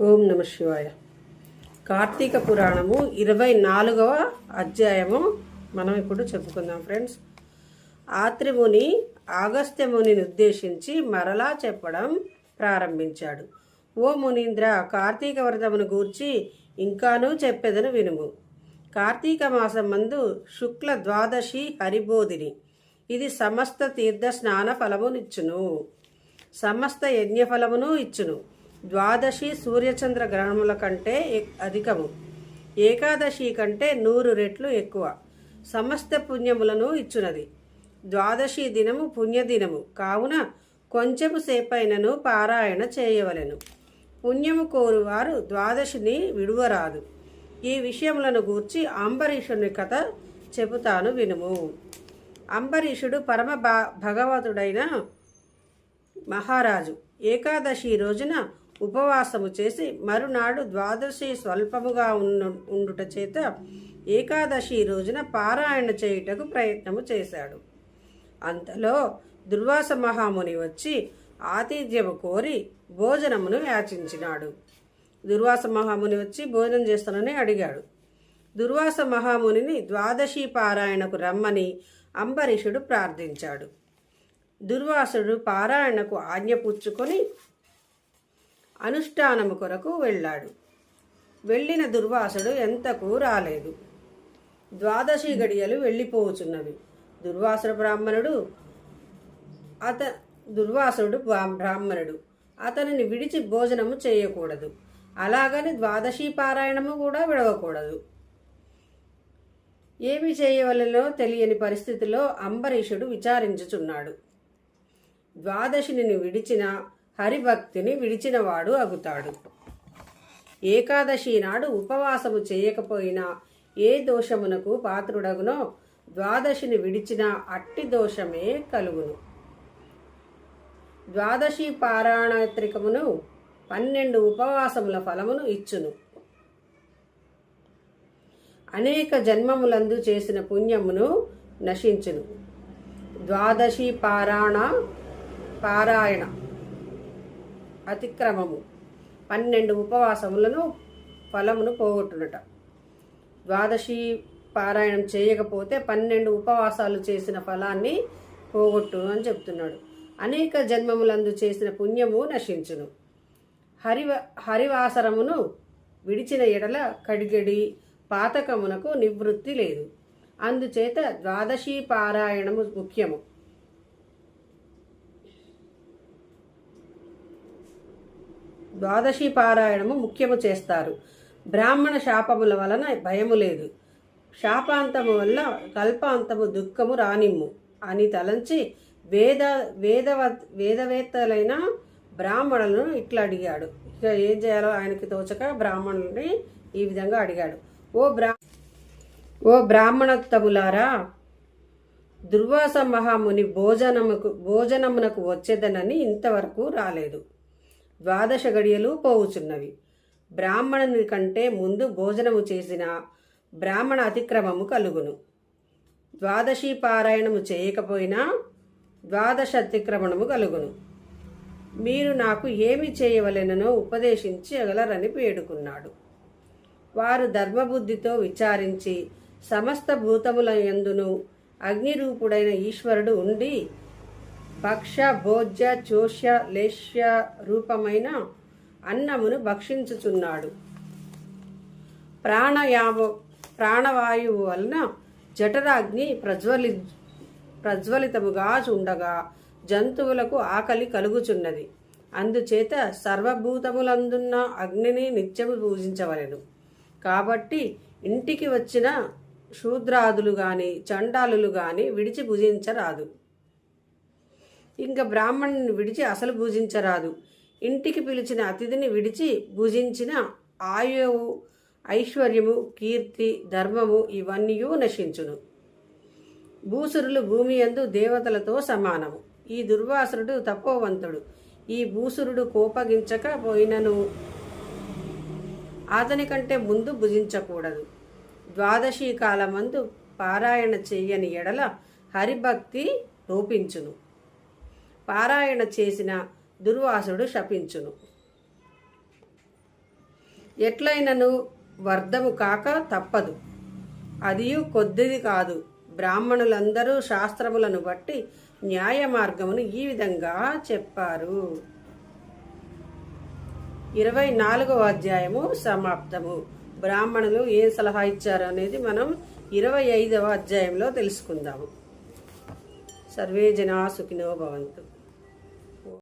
ఓం నమ శివాయ. కార్తీక పురాణము ఇరవై నాలుగవ అధ్యాయము. మనం ఇప్పుడు చెప్పుకుందాం ఫ్రెండ్స్. ఆత్రిముని ఆగస్త్యమునిని ఉద్దేశించి మరలా చెప్పడం ప్రారంభించాడు. ఓ మునీంద్ర కార్తీక వ్రతమును గూర్చి ఇంకానూ చెప్పేదని వినుము. కార్తీక మాసం మందు శుక్ల ద్వాదశి హరిబోధిని. ఇది సమస్త తీర్థ స్నాన ఫలమునిచ్చును. సమస్త యజ్ఞ ఫలమును ఇచ్చును. ద్వాదశి సూర్యచంద్ర గ్రహణముల కంటే ఎక్- అధికము. ఏకాదశి కంటే నూరు రెట్లు ఎక్కువ. సమస్త పుణ్యములను ఇచ్చునది. ద్వాదశి దినము పుణ్యదినము. కావున కొంచెము సేపైనను పారాయణ చేయవలెను. పుణ్యము కోరువారు ద్వాదశిని విడువరాదు. ఈ విషయములను గూర్చి అంబరీషుని కథ చెబుతాను వినుము. అంబరీషుడు పరమ భగవతుడైన మహారాజు. ఏకాదశి రోజున ఉపవాసము చేసి మరునాడు ద్వాదశి స్వల్పముగా ఉన్న ఉండుట చేత ఏకాదశి రోజున పారాయణ చేయుటకు ప్రయత్నము చేశాడు. అంతలో దుర్వాస మహాముని వచ్చి ఆతిథ్యము కోరి భోజనమును యాచించినాడు. దుర్వాస మహాముని వచ్చి భోజనం చేస్తానని అడిగాడు. దుర్వాస మహామునిని ద్వాదశి పారాయణకు రమ్మని అంబరీషుడు ప్రార్థించాడు. దుర్వాసుడు పారాయణకు ఆజ్ఞ పుచ్చుకొని అనుష్ఠానము కొరకు వెళ్ళాడు. వెళ్ళిన దుర్వాసుడు ఎంతకు రాలేదు. ద్వాదశి గడియలు వెళ్ళిపోవచున్నవి దుర్వాసుడు బ్రాహ్మణుడు అత దుర్వాసుడు బ్రాహ్మణుడు. అతనిని విడిచి భోజనము చేయకూడదు. అలాగని ద్వాదశి పారాయణము కూడా విడవకూడదు. ఏమి చేయవలనో తెలియని పరిస్థితిలో అంబరీషుడు విచారించుచున్నాడు. ద్వాదశిని విడిచిన హరిభక్తిని విడిచినవాడు అగుతాడు. ఏకాదశి నాడు ఉపవాసము చేయకపోయినా ఏ దోషమునకు పాత్రుడగునో ద్వాదశిని విడిచిన అట్టి దోషమే కలుగును. ద్వాదశి పారాయణత్రికమును పన్నెండు ఉపవాసముల ఫలమును ఇచ్చును. అనేక జన్మములందు చేసిన పుణ్యమును నశించును. ద్వాదశి పారాయణ పారాయణ. అతిక్రమము. పన్నెండు ఉపవాసములను ఫలమును పోగొట్టునట. ద్వాదశి పారాయణం చేయకపోతే పన్నెండు ఉపవాసాలు చేసిన ఫలాన్ని పోగొట్టు అని చెప్తున్నాడు. అనేక జన్మములందు చేసిన పుణ్యము నశించును. హరివ హరివాసరమును విడిచిన ఎడల కడిగడి పాతకమునకు నివృత్తి లేదు. అందుచేత ద్వాదశీ పారాయణము ముఖ్యము. ద్వాదశి పారాయణము ముఖ్యము చేస్తారు. బ్రాహ్మణ శాపముల వలన భయము లేదు. శాపాంతము వల్ల కల్పాంతము దుఃఖము రానిమ్ము. అని తలంచి వేద వేదవ వేదవేత్తలైన బ్రాహ్మణులను ఇట్లా అడిగాడు. ఇక ఏం చేయాలో ఆయనకి తోచక బ్రాహ్మణుల్ని ఈ విధంగా అడిగాడు. ఓ బ్రా ఓ బ్రాహ్మణత్తములారా దుర్వాస మహాముని భోజనముకు భోజనమునకు వచ్చేదనని ఇంతవరకు రాలేదు. ద్వాదశ గడియలు పోవుచున్నవి. బ్రాహ్మణుని కంటే ముందు భోజనము చేసిన బ్రాహ్మణ అతిక్రమము కలుగును. ద్వాదశి పారాయణము చేయకపోయినా ద్వాదశ అతిక్రమణము కలుగును. మీరు నాకు ఏమి చేయవలెనో ఉపదేశించగలరని వేడుకున్నాడు. వారు ధర్మబుద్ధితో విచారించి సమస్త భూతముల యందును అగ్నిరూపుడైన ఈశ్వరుడు ఉండి భక్ష భోజ్య చోష్య లేష్య రూపమైన అన్నమును భక్షించుచున్నాడు. ప్రాణయామ ప్రాణవాయువు వలన జఠరాగ్ని ప్రజ్వలి ప్రజ్వలితముగా ఉండగా జంతువులకు ఆకలి కలుగుచున్నది. అందుచేత సర్వభూతములందున్న అగ్నిని నిత్యము పూజించవలెను. కాబట్టి ఇంటికి వచ్చిన శూద్రాదులు గాని చండాలులు గాని విడిచి భుజించరాదు. ఇంకా బ్రాహ్మణుని విడిచి అసలు పూజించరాదు ఇంటికి పిలిచిన అతిథిని విడిచి భుజించిన ఆయువు ఐశ్వర్యము కీర్తి ధర్మము ఇవన్నీ నశించును. భూసురులు భూమి యందు దేవతలతో సమానము. ఈ దుర్వాసురుడు తపోవంతుడు. ఈ భూసురుడు కోపగించక పోయినను. అతని కంటే ముందు భుజించకూడదు. ద్వాదశి కాలమందు పారాయణ చెయ్యని ఎడల హరిభక్తి రూపించును. పారాయణ చేసిన దుర్వాసుడు శపించును. ఎట్లయినను వర్ధము కాక తప్పదు. అదియు కొద్దిది కాదు. బ్రాహ్మణులందరూ శాస్త్రములను బట్టి న్యాయ మార్గమును ఈ విధంగా చెప్పారు. ఇరవై నాలుగవ అధ్యాయము సమాప్తము. బ్రాహ్మణులు ఏం సలహా ఇచ్చారు అనేది మనం ఇరవై ఐదవ అధ్యాయంలో తెలుసుకుందాము. సర్వే జనా సుఖినో భవంతు.